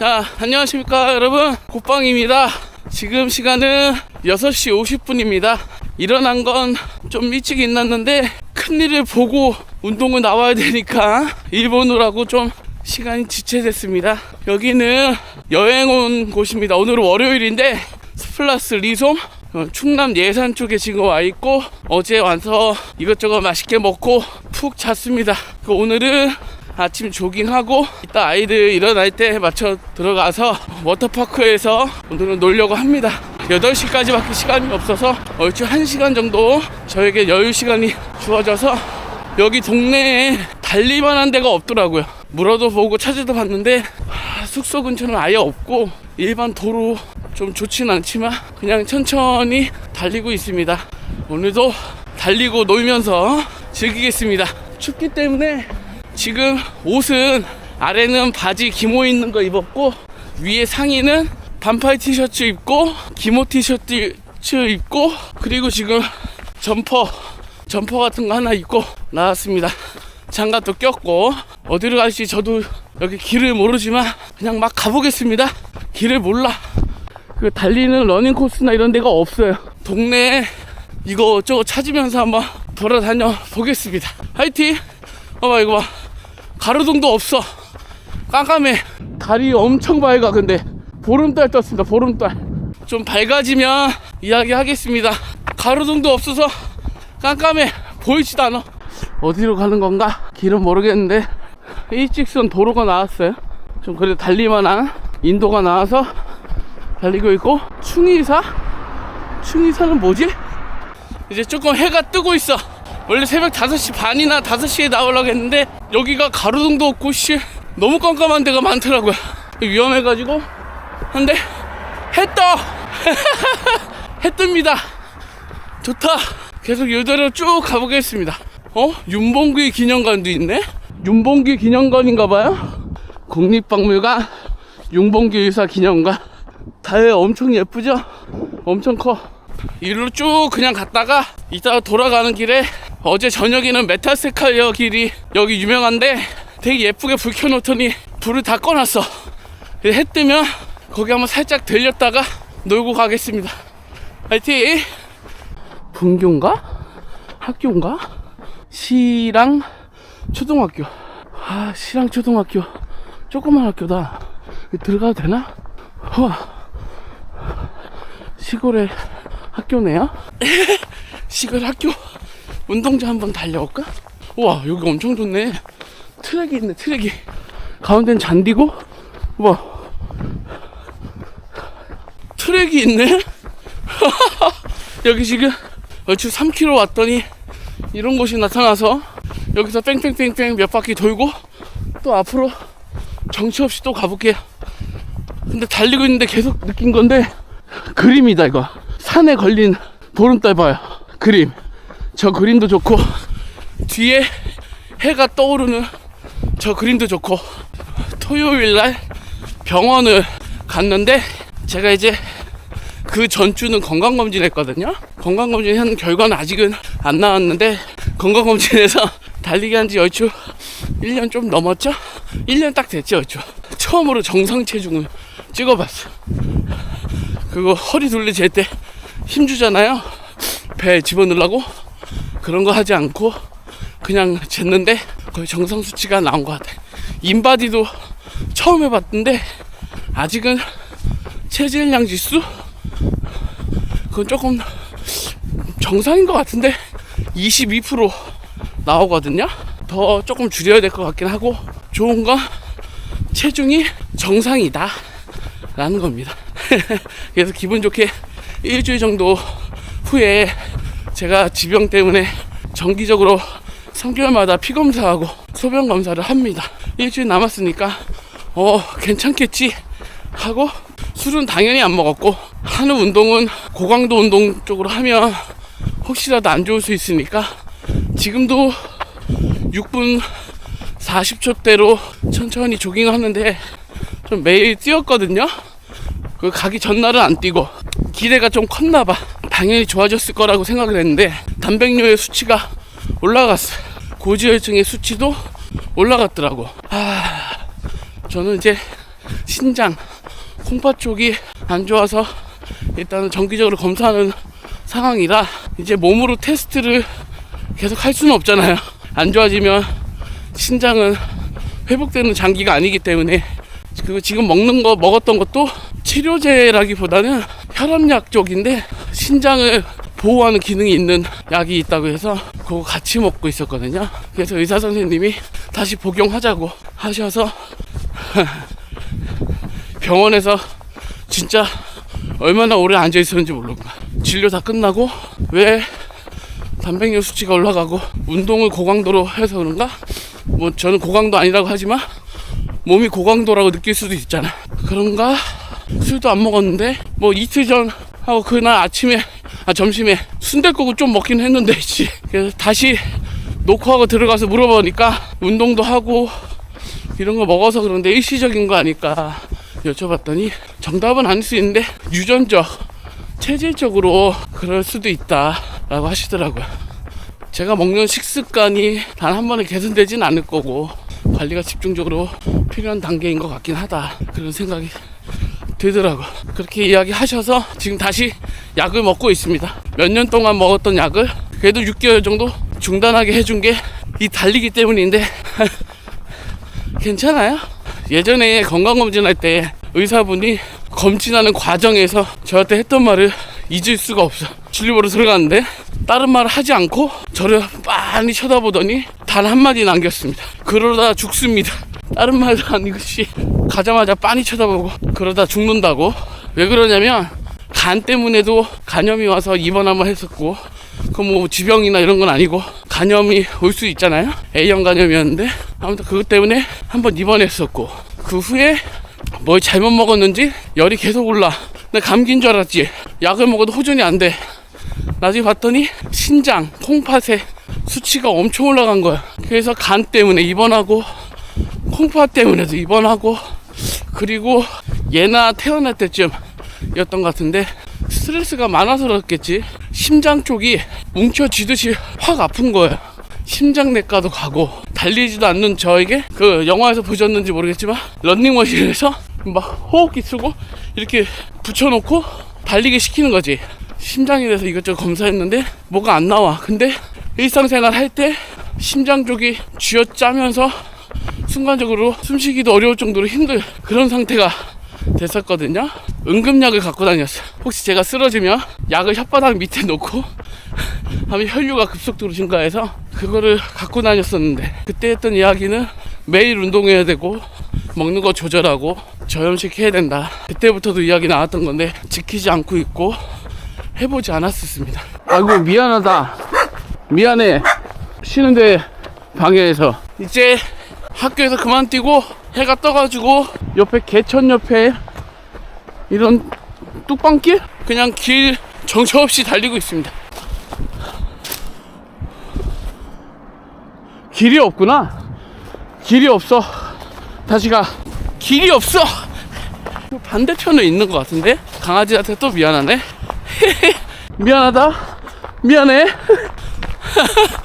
자, 안녕하십니까, 여러분. 곱방입니다. 지금 시간은 6시 50분입니다. 일어난 건 좀 일찍 일어났는데, 큰일을 보고 운동을 나와야 되니까, 일본 오라고 좀 시간이 지체됐습니다. 여기는 여행 온 곳입니다. 오늘은 월요일인데, 스플라스 리솜, 어, 충남 예산 쪽에 지금 와 있고 어제 와서 이것저것 맛있게 먹고 푹 잤습니다. 그 오늘은 아침 조깅하고 이따 아이들 일어날 때 맞춰 들어가서 워터파크에서 오늘은 놀려고 합니다. 8시까지밖에 시간이 없어서 얼추 1시간 정도 저에게 여유 시간이 주어져서 여기 동네에 달릴만한 데가 없더라고요. 물어도 보고 찾아도 봤는데 하, 숙소 근처는 아예 없고 일반 도로 좀 좋진 않지만 그냥 천천히 달리고 있습니다. 오늘도 달리고 놀면서 즐기겠습니다. 춥기 때문에 지금 옷은 아래는 바지 기모 있는 거 입었고 위에 상의는 반팔 티셔츠 입고 기모 티셔츠 입고 그리고 지금 점퍼 점퍼 같은 거 하나 입고 나왔습니다. 장갑도 꼈고 어디로 갈지 저도 여기 길을 모르지만 그냥 막 가보겠습니다. 길을 몰라. 그 달리는 러닝 코스나 이런 데가 없어요. 동네에 이거 저거 찾으면서 한번 돌아다녀 보겠습니다. 화이팅! 봐봐 이거 봐. 가로등도 없어. 깜깜해. 달이 엄청 밝아 근데 보름달 떴습니다. 보름달. 좀 밝아지면 이야기하겠습니다. 가로등도 없어서 깜깜해. 보이지도 않아. 어디로 가는 건가? 길은 모르겠는데 일직선 도로가 나왔어요. 좀 그래도 달릴만한 인도가 나와서 달리고 있고 충의사? 충의사는 뭐지? 이제 조금 해가 뜨고 있어 원래 새벽 5시 반이나 5시에 나오려고 했는데 여기가 가로등도 없고 씨 너무 깜깜한 데가 많더라고요 위험해가지고 근데 해 떠! 해 뜹니다 좋다 계속 이대로 쭉 가보겠습니다 어? 윤봉기 기념관도 있네? 윤봉기 기념관인가봐요 국립박물관 윤봉기 의사 기념관 달 엄청 예쁘죠? 엄청 커. 이리로 쭉 그냥 갔다가 이따가 돌아가는 길에 어제 저녁에는 메타세칼리어 길이 여기 유명한데 되게 예쁘게 불 켜놓더니 불을 다 꺼놨어. 해 뜨면 거기 한번 살짝 들렸다가 놀고 가겠습니다. 화이팅! 분교인가? 학교인가? 시랑 초등학교. 아, 시랑 초등학교. 조그만 학교다. 들어가도 되나? 우와. 시골의 학교네요? 시골 학교 운동장 한번 달려올까? 우와 여기 엄청 좋네. 트랙이 있네 트랙이. 가운데는 잔디고? 우와. 트랙이 있네? 여기 지금 얼추 3km 왔더니 이런 곳이 나타나서 여기서 뺑뺑뺑뺑 몇 바퀴 돌고 또 앞으로 정치 없이 또 가볼게요. 근데 달리고 있는데 계속 느낀 건데 그림이다 이거. 산에 걸린 보름달 봐요. 그림 저 그림도 좋고 뒤에 해가 떠오르는 저 그림도 좋고 토요일 날 병원을 갔는데 제가 이제 그 전주는 건강검진 했거든요 건강검진 한 결과는 아직은 안 나왔는데 건강검진에서 달리기 한 지 얼추 1년 좀 넘었죠? 1년 딱 됐죠 얼추 처음으로 정상 체중을 찍어봤어 그거 허리 둘리 잴 때 힘주잖아요. 배에 집어넣으려고 그런 거 하지 않고 그냥 쟀는데 거의 정상 수치가 나온 것 같아. 인바디도 처음 해봤는데 아직은 체질량 지수 그건 조금 정상인 것 같은데 22% 나오거든요. 더 조금 줄여야 될 것 같긴 하고 좋은 건 체중이 정상이다 라는 겁니다. 그래서 기분 좋게 일주일 정도 후에 제가 지병 때문에 정기적으로 3개월마다 피 검사하고 소변 검사를 합니다. 일주일 남았으니까 어 괜찮겠지 하고 술은 당연히 안 먹었고 하는 운동은 고강도 운동 쪽으로 하면 혹시라도 안 좋을 수 있으니까 지금도 6분 40초대로 천천히 조깅하는데 좀 매일 뛰었거든요. 그 가기 전날은 안 뛰고 기대가 좀 컸나 봐. 당연히 좋아졌을 거라고 생각을 했는데 단백뇨의 수치가 올라갔어. 고지혈증의 수치도 올라갔더라고. 아, 저는 이제 신장, 콩팥 쪽이 안 좋아서 일단은 정기적으로 검사하는 상황이라 이제 몸으로 테스트를 계속 할 수는 없잖아요. 안 좋아지면 신장은 회복되는 장기가 아니기 때문에 그리고 지금 먹는 거 먹었던 것도 치료제라기보다는 혈압약 쪽인데 신장을 보호하는 기능이 있는 약이 있다고 해서 그거 같이 먹고 있었거든요. 그래서 의사 선생님이 다시 복용하자고 하셔서 병원에서 진짜 얼마나 오래 앉아 있었는지 모르고 진료 다 끝나고 왜 단백질 수치가 올라가고 운동을 고강도로 해서 그런가? 뭐 저는 고강도 아니라고 하지만 몸이 고강도라고 느낄 수도 있잖아. 그런가? 술도 안 먹었는데 뭐 이틀 전 하고 그날 아침에 아 점심에 순댓국을 좀 먹긴 했는데 씨. 그래서 다시 녹화하고 들어가서 물어보니까 운동도 하고 이런 거 먹어서 그런데 일시적인 거 아닐까 여쭤봤더니 정답은 아닐 수 있는데 유전적 체질적으로 그럴 수도 있다라고 하시더라고요. 제가 먹는 식습관이 단 한 번에 개선되진 않을 거고 관리가 집중적으로 필요한 단계인 것 같긴 하다 그런 생각이 들더라고 그렇게 이야기하셔서 지금 다시 약을 먹고 있습니다. 몇 년 동안 먹었던 약을 그래도 6개월 정도 중단하게 해준 게 이 달리기 때문인데 괜찮아요? 예전에 건강검진할 때 의사분이 검진하는 과정에서 저한테 했던 말을 잊을 수가 없어. 진료보러 들어갔는데 다른 말을 하지 않고 저를 빤히 쳐다보더니 단 한마디 남겼습니다. 그러다 죽습니다 다른 말도 아니고 씨. 가자마자 빤히 쳐다보고 그러다 죽는다고? 왜 그러냐면 간 때문에도 간염이 와서 입원 한번 했었고 그 뭐 지병이나 이런 건 아니고 간염이 올 수 있잖아요? A형 간염이었는데 아무튼 그것 때문에 한번 입원했었고 그 후에 뭘 잘못 먹었는지 열이 계속 올라. 나 감기인 줄 알았지. 약을 먹어도 호전이 안 돼. 나중에 봤더니 신장 콩팥에 수치가 엄청 올라간 거야. 그래서 간 때문에 입원하고 콩팥 때문에도 입원하고 그리고 얘나 태어날 때쯤 였던 것 같은데 스트레스가 많아서 그렇겠지. 심장 쪽이 뭉쳐지듯이 확 아픈 거예요 심장내과도 가고 달리지도 않는 저에게 그 영화에서 보셨는지 모르겠지만 런닝머신에서 막 호흡기 쓰고 이렇게 붙여놓고 달리게 시키는 거지. 심장에 대해서 이것저것 검사했는데 뭐가 안 나와. 근데 일상생활 할 때 심장 쪽이 쥐어짜면서 순간적으로 숨쉬기도 어려울 정도로 힘들 그런 상태가 됐었거든요. 응급약을 갖고 다녔어요. 혹시 제가 쓰러지면 약을 혓바닥 밑에 놓고 하면 혈류가 급속도로 증가해서 그거를 갖고 다녔었는데 그때 했던 이야기는 매일 운동해야 되고 먹는 거 조절하고 저염식 해야 된다. 그때부터도 이야기 나왔던 건데 지키지 않고 있고 해보지 않았었습니다. 아이고 미안하다. 미안해. 쉬는데 방해해서 이제 학교에서 그만 뛰고 해가 떠가지고 옆에 개천 옆에 이런 뚝방길 그냥 길 정처 없이 달리고 있습니다. 길이 없구나. 길이 없어. 다시 가. 길이 없어. 반대편에 있는 것 같은데 강아지한테 또 미안하네. 미안하다. 미안해.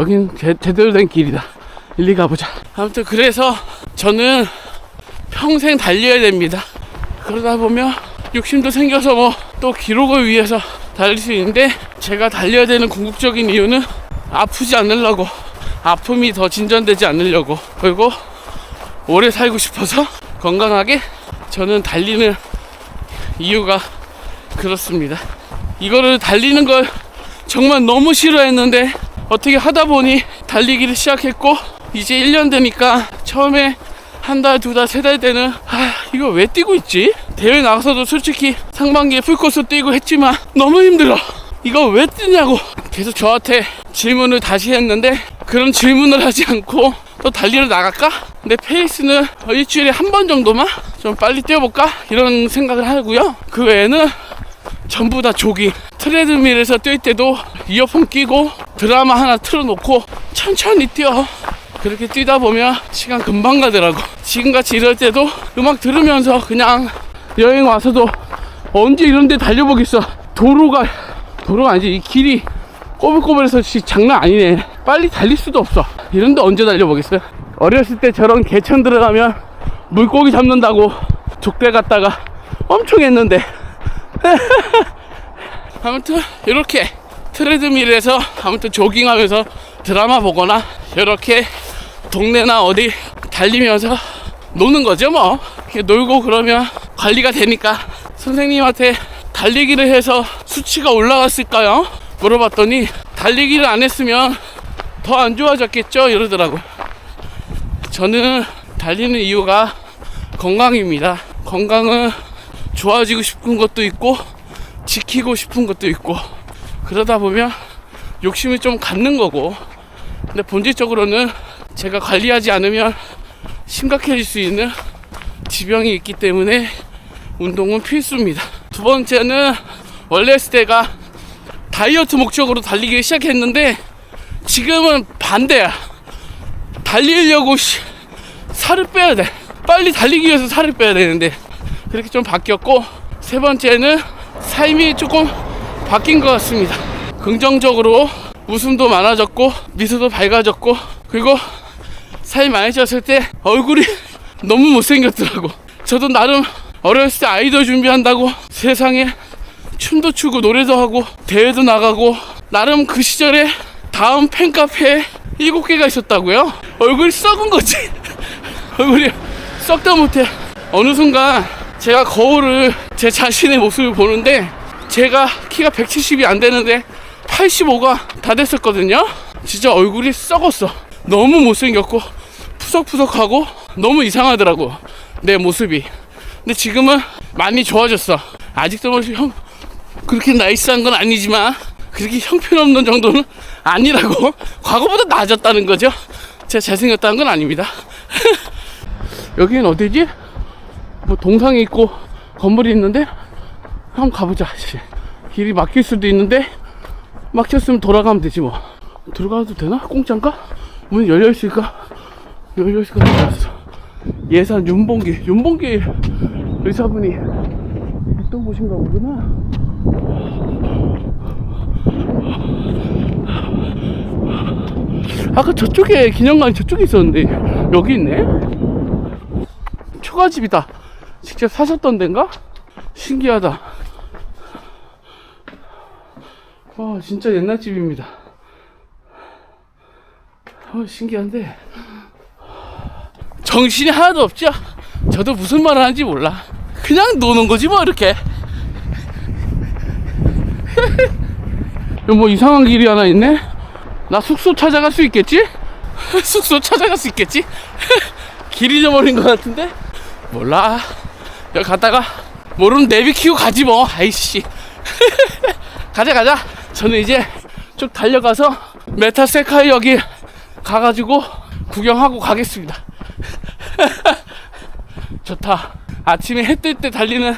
여긴 제, 제대로 된 길이다. 일리 가보자. 아무튼 그래서 저는 평생 달려야 됩니다. 그러다 보면 욕심도 생겨서 뭐 또 기록을 위해서 달릴 수 있는데 제가 달려야 되는 궁극적인 이유는 아프지 않으려고 아픔이 더 진전되지 않으려고 그리고 오래 살고 싶어서 건강하게 저는 달리는 이유가 그렇습니다. 이거를 달리는 걸 정말 너무 싫어했는데 어떻게 하다 보니 달리기를 시작했고 이제 1년 되니까 처음에 한 달, 두 달, 세달 때는 아 이거 왜 뛰고 있지? 대회 나가서도 솔직히 상반기에 풀코스 뛰고 했지만 너무 힘들어. 이거 왜 뛰냐고 계속 저한테 질문을 다시 했는데 그런 질문을 하지 않고 또 달리러 나갈까? 근데 페이스는 일주일에 한 번 정도만 좀 빨리 뛰어볼까? 이런 생각을 하고요. 그 외에는 전부 다 조깅. 트레드밀에서 뛸 때도 이어폰 끼고 드라마 하나 틀어놓고 천천히 뛰어. 그렇게 뛰다 보면 시간 금방 가더라고. 지금같이 이럴 때도 음악 들으면서 그냥 여행 와서도 언제 이런 데 달려보겠어. 도로가 도로가 아니지 이 길이 꼬불꼬불해서 씨, 장난 아니네 빨리 달릴 수도 없어 이런데 언제 달려보겠어요 어렸을 때 저런 개천 들어가면 물고기 잡는다고 족대 갔다가 엄청 했는데 아무튼 이렇게 트레드밀에서 아무튼 조깅하면서 드라마 보거나 이렇게 동네나 어디 달리면서 노는 거죠 뭐. 놀고 그러면 관리가 되니까 선생님한테 달리기를 해서 수치가 올라갔을까요? 물어봤더니 달리기를 안 했으면 더 안 좋아졌겠죠 이러더라고 저는 달리는 이유가 건강입니다. 건강은 좋아지고 싶은 것도 있고 지키고 싶은 것도 있고 그러다 보면 욕심을 좀 갖는 거고 근데 본질적으로는 제가 관리하지 않으면 심각해질 수 있는 지병이 있기 때문에 운동은 필수입니다. 두 번째는 원래 했을 때가 다이어트 목적으로 달리기 시작했는데 지금은 반대야. 달리려고 씨, 살을 빼야 돼. 빨리 달리기 위해서 살을 빼야 되는데 그렇게 좀 바뀌었고 세 번째는 삶이 조금 바뀐 것 같습니다. 긍정적으로 웃음도 많아졌고 미소도 밝아졌고 그리고 살이 많이 쪘을 때 얼굴이 너무 못생겼더라고. 저도 나름 어렸을 때 아이돌 준비한다고 세상에 춤도 추고 노래도 하고 대회도 나가고 나름 그 시절에 다음 팬카페에 일곱 개가 있었다고요? 얼굴이 썩은 거지. 얼굴이 썩다 못해. 어느 순간 제가 거울을 제 자신의 모습을 보는데 제가 키가 170이 안 되는데 85가 다 됐었거든요. 진짜 얼굴이 썩었어. 너무 못생겼고 푸석푸석하고 너무 이상하더라고 내 모습이. 근데 지금은 많이 좋아졌어. 아직도 뭐 형, 그렇게 나이스한 건 아니지만 그렇게 형편없는 정도는 아니라고 과거보다 나아졌다는 거죠. 제가 잘생겼다는 건 아닙니다. 여기는 어디지? 뭐 동상이 있고 건물이 있는데 한번 가보자. 씨. 길이 막힐 수도 있는데 막혔으면 돌아가면 되지 뭐. 들어가도 되나? 공짜인가? 문 열려 있을까? 열려 있을까? 예산 윤봉기 윤봉기 의사분이 있던 곳인가 보구나. 아까 저쪽에 기념관이 저쪽에 있었는데 여기 있네. 초가집이다. 직접 사셨던 데인가? 신기하다. 와 진짜 옛날 집입니다. 어, 신기한데 정신이 하나도 없죠? 저도 무슨 말을 하는지 몰라. 그냥 노는 거지 뭐 이렇게. 뭐 이상한 길이 하나 있네. 나 숙소 찾아갈 수 있겠지? 숙소 찾아갈 수 있겠지? 길 잊어버린 것 같은데? 몰라. 여기 갔다가 모르면 내비 키고 가지 뭐. 아이씨. 가자 가자. 저는 이제 쭉 달려가서 메타세카이 여기 가가지고 구경하고 가겠습니다. 좋다. 아침에 해 뜰 때 달리는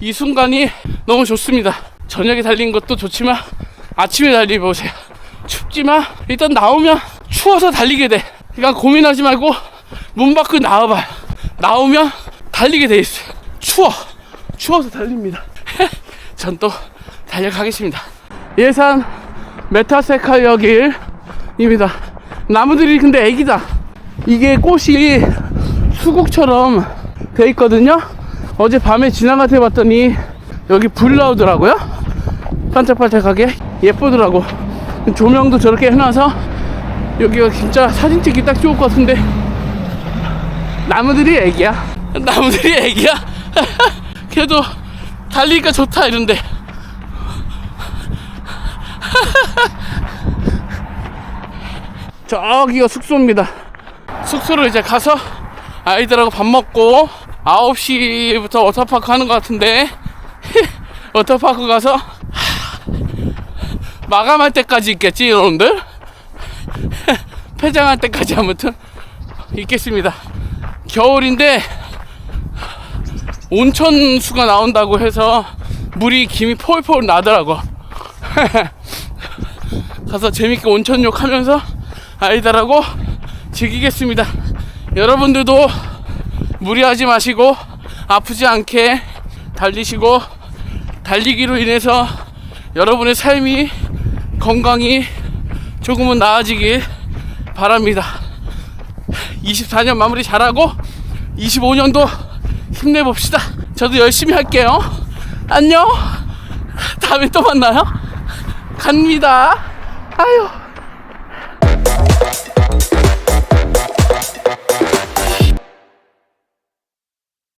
이 순간이 너무 좋습니다. 저녁에 달리는 것도 좋지만 아침에 달리보세요. 춥지만 일단 나오면 추워서 달리게 돼. 그러니까 고민하지 말고 문 밖으로 나와봐요. 나오면 달리게 돼 있어요. 추워. 추워서 달립니다. 전 또 달려가겠습니다. 예산 메타세카역일입니다. 나무들이 근데 애기다. 이게 꽃이 수국처럼 돼 있거든요. 어제 밤에 지나가 다 봤더니 여기 불 나오더라고요. 반짝반짝하게 예쁘더라고. 조명도 저렇게 해놔서 여기가 진짜 사진 찍기 딱 좋을 것 같은데 나무들이 애기야. 나무들이 애기야. 그래도 달리니까 좋다 이런데. 저기가 숙소입니다. 숙소로 이제 가서 아이들하고 밥 먹고 9시부터 워터파크 하는 것 같은데 워터파크 가서 마감할 때까지 있겠지 여러분들 폐장할 때까지 아무튼 있겠습니다 겨울인데 온천수가 나온다고 해서 물이 김이 폴폴 나더라고 가서 재밌게 온천욕 하면서 아이들하고 즐기겠습니다. 여러분들도 무리하지 마시고 아프지 않게 달리시고 달리기로 인해서 여러분의 삶이 건강이 조금은 나아지길 바랍니다. 24년 마무리 잘하고 25년도 힘내봅시다. 저도 열심히 할게요. 안녕. 다음에 또 만나요. 갑니다. 아유.